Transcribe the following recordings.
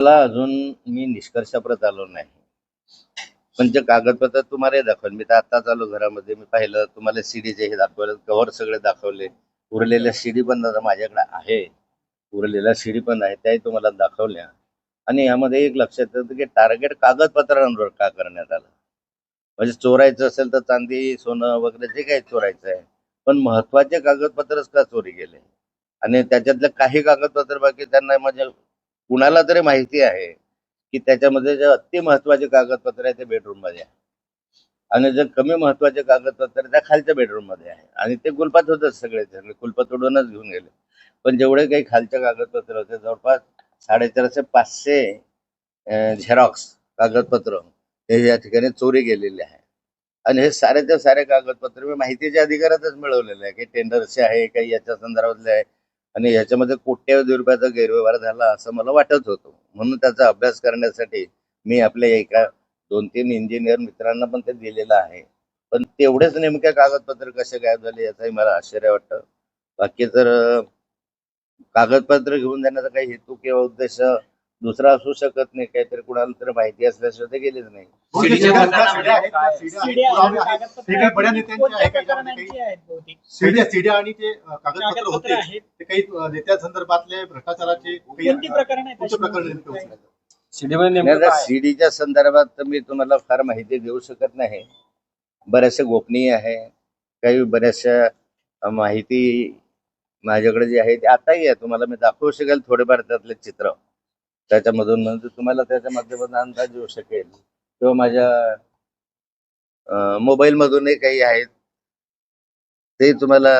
मला अजून मी निष्कर्षाप्रत आलो नाही. पण जे कागदपत्र तुम्हाला दाखवलं मी तर आत्ताच आलो घरामध्ये मी पाहिलं तुम्हाला सीडीचे हे दाखवलं कव्हर सगळे दाखवले. उरलेल्या सीडी पण आता माझ्याकडे आहे. उरलेल्या सीडी पण आहे त्याही तुम्हाला दाखवल्या. आणि यामध्ये एक लक्षात येतं की टार्गेट कागदपत्रांवर का करण्यात आलं? म्हणजे चोरायचं असेल तर चांदी सोनं वगैरे जे काही चोरायचं आहे पण महत्त्वाचे कागदपत्रच का चोरी गेले आणि त्याच्यातले काही कागदपत्र बाकी त्यांना म्हणजे कुणाला तरी माहिती आहे की त्याच्यामध्ये जे अति महत्त्वाचे कागदपत्र आहे ते बेडरूममध्ये आहे. आणि जे कमी महत्त्वाचे कागदपत्र त्या खालच्या बेडरूममध्ये आहे. आणि ते कुलपात होतच सगळे सगळे कुलपात तोडूनच घेऊन गेले. पण जेवढे काही खालच्या कागदपत्र होते जवळपास साडेचारशे पाचशे झेरॉक्स कागदपत्र हे या ठिकाणी चोरी गेलेले आहे. आणि हे सारे ते सारे कागदपत्र मी माहितीच्या अधिकारातच मिळवलेले आहे. काही टेंडरचे आहे काही याच्या संदर्भातले आहे. आणि याच्यामध्ये कोट्यावधी रुपयाचा गैरव्यवहार झाला असं मला वाटत होतं. म्हणून त्याचा अभ्यास करण्यासाठी मी आपल्या एका दोन तीन इंजिनियर मित्रांना पण ते दिलेलं आहे. पण तेवढेच नेमक्या कागदपत्र कसे गायब झाले याचाही मला आश्चर्य वाटतं. बाकी तर कागदपत्र घेऊन जाण्याचा काही हेतू किंवा उद्देश दुसरा असू शकत नाही काहीतरी कुणाला तरी माहिती असल्याशिवाय ते गेलेच नाही. सीड्या? सीड्या आणि ते कागदपत्र होते. ते काही नेत्यांसंदर्भातले भ्रष्टाचाराचे प्रकरण सीडीच्या संदर्भात तर मी तुम्हाला फार माहिती देऊ शकत नाही. बऱ्याचशा गोपनीय आहे. काही बऱ्याचशा माहिती माझ्याकडे जी आहे ती आताही आहे. तुम्हाला मी दाखवू शकेल थोडेफार त्यातले चित्र. त्याच्यामधून म्हणजे तुम्हाला त्याच्या माध्यमातून अंदाज येऊ शकेल. किंवा माझ्या मोबाईल मधूनही काही आहेत. ते तुम्हाला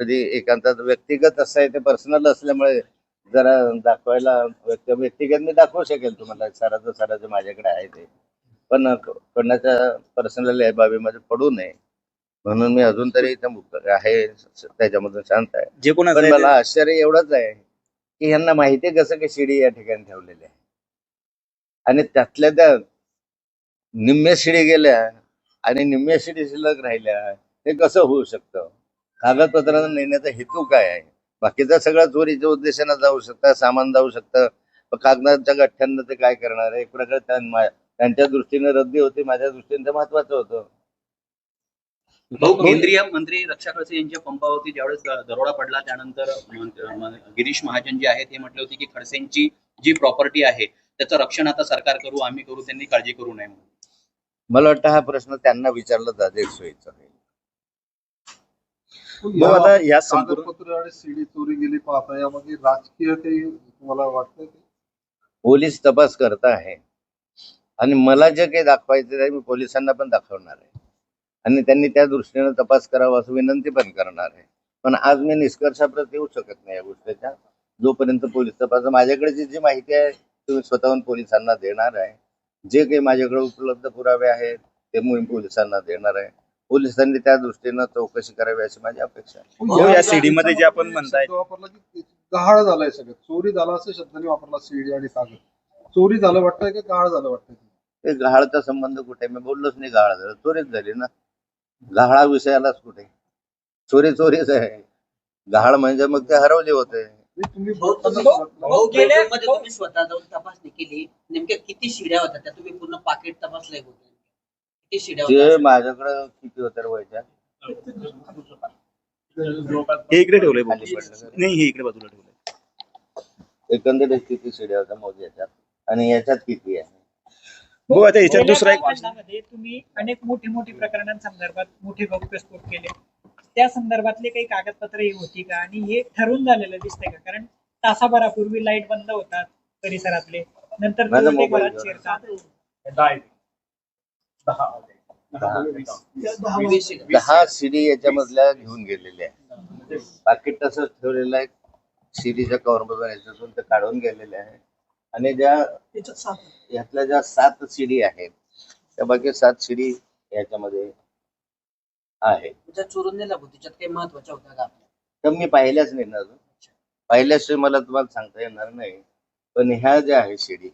कधी एकांतात व्यक्तिगत असं आहे ते पर्सनल असल्यामुळे जरा दाखवायला व्यक्ती व्यक्तिगत मी दाखवू शकेल तुम्हाला. साराचं साराचं माझ्याकडे आहे ते. पण कोणाच्या पर्सनल बाबीमध्ये पडू नये. म्हणून मी अजून तरी आहे. त्याच्यामधून शांत आहे. जे कोण पण मला आश्चर्य एवढंच आहे. की यांना माहिती आहे कसं की शिडी या ठिकाणी ठेवलेली आहे. आणि त्यातल्या त्या निम्म्या शिडी गेल्या आणि निम्म्या शिडी शिल्लक राहिल्या हे कसं होऊ शकतं? कागदपत्रांना नेण्याचा हेतू काय आहे? बाकीचा सगळा चोरीच्या उद्देशानं जाऊ शकतं सामान जाऊ शकतं. पण कागदाच्या गठ्ठ्यांना ते काय करणार आहे? एक प्रकारे त्यां- त्यांच्या दृष्टीने रद्दी होती माझ्या दृष्टीने ते महत्वाचं होतं. भाऊ केंद्रीय मंत्री रक्षा खडसे यांच्या पंपावरती ज्यावेळेस दरोडा पडला त्यानंतर गिरीश महाजन जे आहेत ते म्हटले होते की खडसेंची जी प्रॉपर्टी आहे त्याचं रक्षण आता सरकार करू आम्ही करू त्यांनी काळजी करू नये म्हणून. मला वाटतं हा प्रश्न त्यांना विचारला जाते सोयीचा आता या संपूर्ण आणि सीडी चोरी गेली पाहता यामध्ये राजकीय काही तुम्हाला वाटतं की पोलीस तपास करत आहे. आणि मला जे काही दाखवायचं आहे मी पोलिसांना पण दाखवणार आहे. आणि त्यांनी त्या दृष्टीने तपास करावा असं विनंती पण करणार आहे. पण आज मी निष्कर्षाप्रत येऊ शकत नाही या गोष्टीच्या जोपर्यंत पोलीस तपास माझ्याकडे जी जी माहिती आहे तुम्ही स्वतःहून पोलिसांना देणार आहे. जे काही माझ्याकडे उपलब्ध पुरावे आहेत ते मी पोलिसांना देणार आहे. पोलिसांनी त्या दृष्टीनं चौकशी करावी अशी माझी अपेक्षा आहे. हो, या CD मध्ये जे आपण म्हणताय- वापरला की गहाळ झालाय सगळं. चोरी झाला असं शब्दाने वापरला सीडी आणि कागद. चोरी झालं वाटतंय की गहाळ झालं वाटतंय? ते गहाळचा संबंध कुठे? मी बोललोच नाही गहाळ झालं. चोरीच झाली ना. गहाळा विषयालाच कुठे? चोरी चोरीच आहे. गहाळ म्हणजे मग ते हरवले होते. नाही, तुम्ही भाऊ, बोलताना तुम्ही- सांगितलं. भाऊ, गेल्या- बेडरूममध्ये तुम्ही स्वतः जाऊन तपासणी केली. नेमक्या किती शिड्या होत्या? त्या तुम्ही पूर्ण पाकिट तपासलंय होते किती शिड्या जे होत्या? माझ्याकडं किती होत्या व्हायच्या हे इकडे ठेवलंय खाली. नाही हे इकडे बाजूला ठेवलंय. एकंदरीत किती शिड्या होत्या मोज याच्यात? आणि याच्यात किती आहे? हो आता याच्यात गेल्या दुसरा एक कालखंडामध्ये तुम्ही अनेक मोठी मोठी प्रकरणांसंदर्भात मोठे गौप्यस्फोट केले. त्या संदर्भातले काही कागदपत्र ही होती का? आणि हे ठरून झालेलं दिसतंय का? कारण तासाभरापूर्वी लाइट बंद होतात परिसरातले. नंतर. दहा शिडी याच्यामधल्या घेऊन गेलेल्या आहे पाकिट तसंच ठेवलेलं आहे. शिडीच्या कव्हर मधून याच्यातून ते काढून गेलेले आहे. आणि ज्या यातल्या ज्या सात शिडी आहेत त्या बाकी सात शिडी याच्यामध्ये आहे चोरून नेल्या भाऊ, त्याच्यात काही महत्त्वाच्या होत्या का तर मी पाहिल्याच नाही ना अजून. पाहिल्याशिवाय मला तुम्हाला सांगता येणार नाही. पण ह्या ज्या आहे शिडी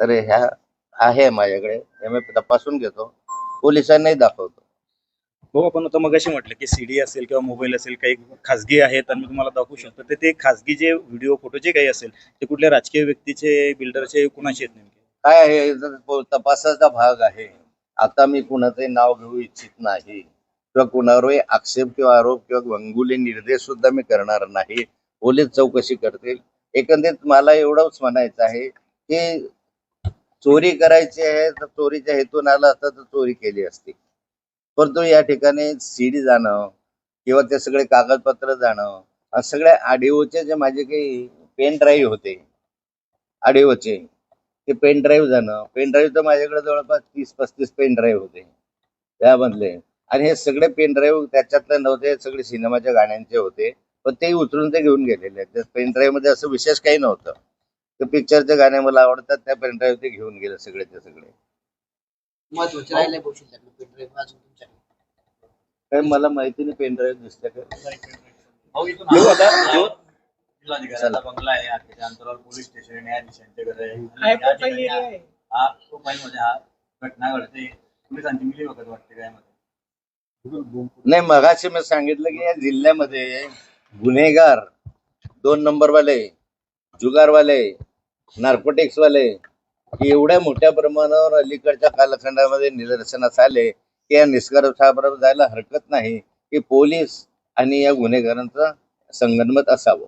तर ह्या आहे माझ्याकडे. हे मी तपासून घेतो. पोलिसांनाही दाखवतो. हो आपण आता मगाशी म्हटलं की सीडी असेल किंवा मोबाईल असेल काही खासगी आहे तर मी तुम्हाला दाखवू शकतो. तर ते खासगी जे व्हिडिओ फोटो जे काही असेल ते कुठल्या राजकीय व्यक्तीचे बिल्डरचे कुणाचे आहेत नेमके? काय आहे तर तपासाचा भाग आहे आता मी कुणाचे नाव घेऊ इच्छित नाही किंवा कुणावरही आक्षेप किंवा आरोप किंवा अंगुली निर्देश सुद्धा मी करणार नाही पोलीस चौकशी करतील. एकंदरीत मला एवढंच म्हणायचं आहे की चोरी करायची आहे तर चोरीच्या हेतून आला असता तर चोरी केली असती. परंतु या ठिकाणी सीडी जाणं किंवा ते सगळे कागदपत्र जाणं सगळ्या आडिओचे जे माझे काही पेन ड्राईव्ह होते आडिओचे ते पेन ड्राईव्ह जाणं. पेन ड्राईव्ह तर माझ्याकडे जवळपास तीस पस्तीस पेन ड्राईव्ह होते त्यामधले. आणि हे सगळे पेन ड्राईव्ह त्याच्यातले नव्हते सगळे सिनेमाच्या गाण्यांचे होते. पण ते उचलून ते घेऊन गेलेले आहेत. पेन ड्राईव्हमध्ये असं विशेष काही नव्हतं. ते पिक्चरचे गाणे मला आवडतात त्या पेन ड्राईव्ह ते घेऊन गेले सगळेचे सगळे. महत्त्वाचे राहिले पेनड्राईव्ह अजून तुमच्याकडे. काही मला माहिती नाही पेन ड्राईव्ह दिसते का? हो, आता जो- जिल्हाधिकाऱ्याचा बंगला आहे अंतरावर पोलीस स्टेशन न्यायाधीशांचे घर आहे आणि हाय या ठिकाणी हा- हा प्रोफाईल मध्ये हा घटना घडते. पोलिसांची मिली वगैरे वाटते काय मध्ये नाही मगाशी मी सांगितलं की या जिल्ह्यामध्ये गुन्हेगार दोन नंबरवाले जुगारवाले नार्कोटिक्सवाले हे एवढ्या मोठ्या प्रमाणावर अलीकडच्या कालखंडामध्ये निदर्शनास आले की या निष्कर्षाबरोबर जायला हरकत नाही की पोलीस आणि या गुन्हेगारांचा संगनमत असावं.